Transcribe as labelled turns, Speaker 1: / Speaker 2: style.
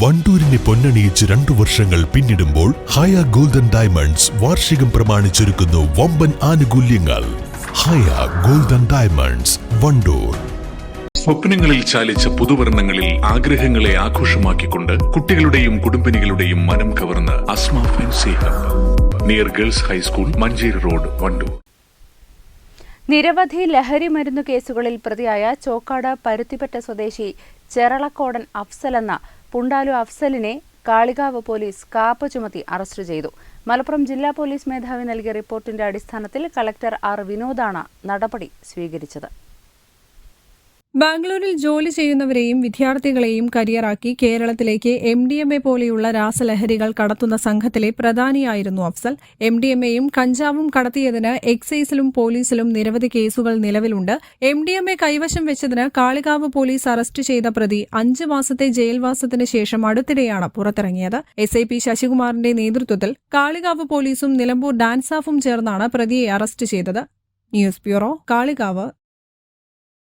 Speaker 1: വണ്ടൂരിനെ പൊന്നണിയിച്ച് രണ്ടു വർഷങ്ങൾ പിന്നിടുമ്പോൾ ഹയ ഗോൾഡൻ ഡയമണ്ട്സ് വാർഷികം പ്രമാണിച്ചൊരുക്കുന്നു വമ്പൻ ആനുകൂല്യങ്ങൾ. Haya golden diamonds Wandoor.
Speaker 2: സ്വപ്നങ്ങളിൽ ചാലിച്ച പുതുവർണങ്ങളിൽ ആഗ്രഹങ്ങളെ ആഘോഷമാക്കിക്കൊണ്ട് കുട്ടികളുടെയും കുടുംബിനികളുടെയും മനം കവർന്ന് Asma fancy hub. Near girls high school Manjeri road Wandoor.
Speaker 3: നിരവധി ലഹരി മരുന്നു കേസുകളിൽ പ്രതിയായ ചോക്കാട് പരുത്തിപ്പറ്റ സ്വദേശി ചെറളക്കോടൻ അഫ്സൽ എന്ന പുണ്ടാലു അഫ്സലിനെ കാളികാവ് പോലീസ് കാപ്പ് ചുമത്തി അറസ്റ്റ് ചെയ്തു. മലപ്പുറം ജില്ലാ പോലീസ് മേധാവി നൽകിയ റിപ്പോർട്ടിന്റെ അടിസ്ഥാനത്തിൽ കളക്ടർ ആർ വിനോദാണ് നടപടി സ്വീകരിച്ചത്.
Speaker 4: ബാംഗ്ലൂരിൽ ജോലി ചെയ്യുന്നവരെയും വിദ്യാർത്ഥികളെയും കരിയറാക്കി കേരളത്തിലേക്ക് എം ഡി എം എ പോലെയുള്ള രാസലഹരികൾ കടത്തുന്ന സംഘത്തിലെ പ്രധാനിയായിരുന്നു അഫ്സൽ. എം ഡി എം എയും കഞ്ചാവും കടത്തിയതിന് എക്സൈസിലും പോലീസിലും നിരവധി കേസുകൾ നിലവിലുണ്ട്. എം ഡി എം എ കൈവശം വെച്ചതിന് കാളികാവ് പോലീസ് അറസ്റ്റ് ചെയ്ത പ്രതി അഞ്ച് മാസത്തെ ജയിൽവാസത്തിന് ശേഷം അടുത്തിടെയാണ് പുറത്തിറങ്ങിയത്. എസ് ഐ പി ശശികുമാറിന്റെ നേതൃത്വത്തിൽ കാളികാവ് പോലീസും നിലമ്പൂർ ഡാൻസാഫും ചേർന്നാണ് പ്രതിയെ അറസ്റ്റ് ചെയ്തത്. News bureau Kalikavu.